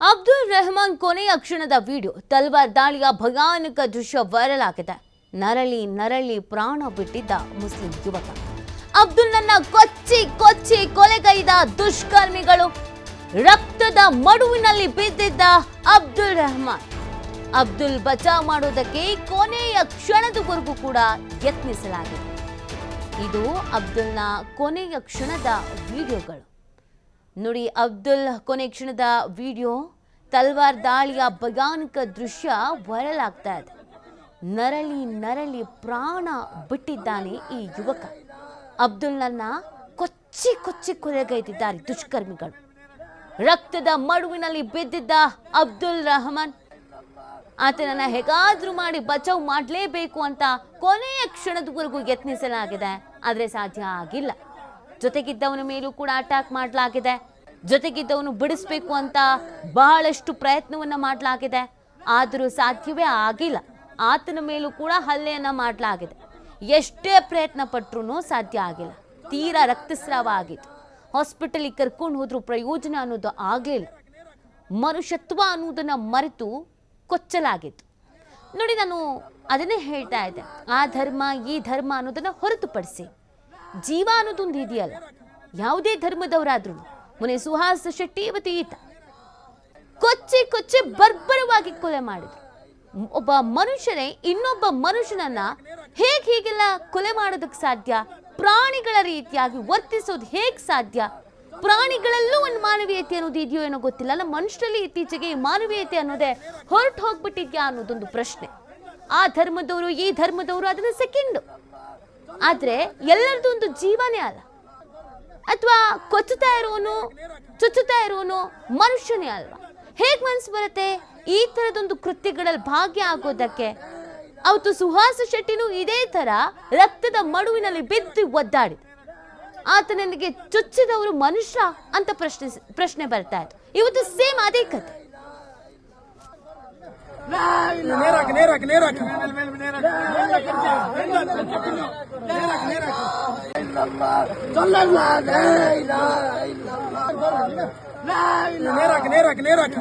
ಅಬ್ದುಲ್ ರೆಹಮಾನ್ ಕೊನೆಯ ಕ್ಷಣದ ವಿಡಿಯೋ, ತಲ್ವಾರ್ ದಾಳಿಯ ಭಯಾನಕ ದೃಶ್ಯ ವೈರಲ್ ಆಗಿದೆ. ನರಳಿ ನರಳಿ ಪ್ರಾಣ ಬಿಟ್ಟಿದ್ದ ಮುಸ್ಲಿಂ ಯುವಕ. ಅಬ್ದುಲ್ನನ್ನ ಕೊಚ್ಚಿ ಕೊಚ್ಚಿ ಕೊಲೆಗೈದ ದುಷ್ಕರ್ಮಿಗಳು. ರಕ್ತದ ಮಡುವಿನಲ್ಲಿ ಬಿದ್ದಿದ್ದ ಅಬ್ದುಲ್ ರೆಹಮಾನ್. ಅಬ್ದುಲ್ ಬಚಾವ್ ಮಾಡೋದಕ್ಕೆ ಕೊನೆಯ ಕ್ಷಣದವರೆಗೂ ಕೂಡ ಯತ್ನಿಸಲಾಗಿದೆ. ಇದು ಅಬ್ದುಲ್ನ ಕೊನೆಯ ಕ್ಷಣದ ವಿಡಿಯೋಗಳು. ನೋಡಿ ಅಬ್ದುಲ್ ಕೊನೆ ಕ್ಷಣದ ವಿಡಿಯೋ, ತಲ್ವಾರ್ ದಾಳಿಯ ಭಯಾನಕ ದೃಶ್ಯ ವೈರಲ್ ಆಗ್ತಾ ಇದೆ. ನರಳಿ ನರಳಿ ಪ್ರಾಣ ಬಿಟ್ಟಿದ್ದಾನೆ ಈ ಯುವಕ. ಅಬ್ದುಲ್ನನ್ನ ಕೊಚ್ಚಿ ಕೊಚ್ಚಿ ಕೊಲೆಗೈದಿದ್ದಾರೆ ದುಷ್ಕರ್ಮಿಗಳು. ರಕ್ತದ ಮಡುವಿನಲ್ಲಿ ಬಿದ್ದಿದ್ದ ಅಬ್ದುಲ್ ರಹಮಾನ್, ಆತನನ್ನ ಹೇಗಾದ್ರೂ ಮಾಡಿ ಬಚಾವ್ ಮಾಡಲೇಬೇಕು ಅಂತ ಕೊನೆಯ ಕ್ಷಣದವರೆಗೂ ಯತ್ನಿಸಲಾಗಿದೆ, ಆದರೆ ಸಾಧ್ಯ ಆಗಿಲ್ಲ. ಜೊತೆಗಿದ್ದವನ ಮೇಲೂ ಕೂಡ ಅಟ್ಯಾಕ್ ಮಾಡಲಾಗಿದೆ. ಜೊತೆಗಿದ್ದವನು ಬಿಡಿಸ್ಬೇಕು ಅಂತ ಬಹಳಷ್ಟು ಪ್ರಯತ್ನವನ್ನ ಮಾಡಲಾಗಿದೆ. ಆದರೂ ಸಾಧ್ಯವೇ ಆಗಿಲ್ಲ. ಆತನ ಮೇಲೂ ಕೂಡ ಹಲ್ಲೆಯನ್ನ ಮಾಡಲಾಗಿದೆ. ಎಷ್ಟೇ ಪ್ರಯತ್ನ ಪಟ್ರೂ ಸಾಧ್ಯ ಆಗಿಲ್ಲ. ತೀರಾ ರಕ್ತಸ್ರಾವ ಆಗಿತ್ತು. ಹಾಸ್ಪಿಟಲಿಗೆ ಕರ್ಕೊಂಡು ಹೋದ್ರೂ ಪ್ರಯೋಜನ ಅನ್ನೋದು ಆಗಲಿಲ್ಲ. ಮನುಷ್ಯತ್ವ ಅನ್ನೋದನ್ನ ಮರೆತು ಕೊಚ್ಚಲಾಗಿತ್ತು. ನೋಡಿ ನಾನು ಅದನ್ನೇ ಹೇಳ್ತಾ ಇದ್ದೆ. ಆ ಧರ್ಮ, ಈ ಧರ್ಮ ಅನ್ನೋದನ್ನ ಹೊರತುಪಡಿಸಿ. ಜೀವ ಅನ್ನೋದೊಂದು ಇದೆಯಲ್ಲ ಯಾವುದೇ ಧರ್ಮದವರಾದ್ರೂ ಮೊನ್ನೆ ಸುಹಾಸ್ ಶೆಟ್ಟಿ ಇವತ್ತು ಈತ ಕೊಚ್ಚಿ ಕೊಚ್ಚಿ ಬರ್ಬರವಾಗಿ ಕೊಲೆ ಮಾಡಿದ್ರು. ಒಬ್ಬ ಮನುಷ್ಯನೇ ಇನ್ನೊಬ್ಬ ಮನುಷ್ಯನನ್ನ ಹೇಗೆ ಹೀಗೆಲ್ಲ ಕೊಲೆ ಮಾಡೋದಕ್ಕೆ ಸಾಧ್ಯ, ಪ್ರಾಣಿಗಳ ರೀತಿಯಾಗಿ ವರ್ತಿಸೋದು ಹೇಗೆ ಸಾಧ್ಯ, ಪ್ರಾಣಿಗಳಲ್ಲೂ ಒಂದು ಮಾನವೀಯತೆ ಅನ್ನೋದು ಇದೆಯೋ ಏನೋ ಗೊತ್ತಿಲ್ಲ, ಅಲ್ಲ ಮನುಷ್ಯರಲ್ಲಿ ಇತ್ತೀಚೆಗೆ ಮಾನವೀಯತೆ ಅನ್ನೋದೇ ಹೊರಟು ಹೋಗ್ಬಿಟ್ಟಿದ್ಯಾ ಅನ್ನೋದೊಂದು ಪ್ರಶ್ನೆ. ಆ ಧರ್ಮದವರು ಈ ಧರ್ಮದವರು ಅದನ್ನ ಸೆಕೆಂಡು. ಆದ್ರೆ ಎಲ್ಲರದ್ದು ಒಂದು ಜೀವನೇ ಅಲ್ಲ. ಅಥವಾ ಕೊಚ್ಚುತ್ತಾ ಇರೋನು, ಚುಚ್ಚುತ್ತಾ ಇರೋನು ಮನುಷ್ಯನೇ ಅಲ್ವಾ? ಹೇಗೆ ಮನಸ್ಸು ಬರುತ್ತೆ? ಈ ತರದೊಂದು ಕೃತ್ಯಗಳಲ್ಲಿ ಭಾಗ್ಯ ಆಗೋದಕ್ಕೆ ಅವತ್ತು ಸುಹಾಸ ಶೆಟ್ಟಿನೂ ಇದೇ ತರ ರಕ್ತದ ಮಡುವಿನಲ್ಲಿ ಬಿದ್ದು ಒದ್ದಾಡಿದ. ಆತನಿಗೆ ಚುಚ್ಚಿದವರು ಮನುಷ್ಯ ಅಂತ ಪ್ರಶ್ನೆ ಪ್ರಶ್ನೆ ಬರ್ತಾ ಇತ್ತು. ಇವತ್ತು ಸೇಮ್ ಅದೇ ಕತೆ. ليرك ليرك صلى الله لا اله الا الله لا. اله ليرك ليرك ليرك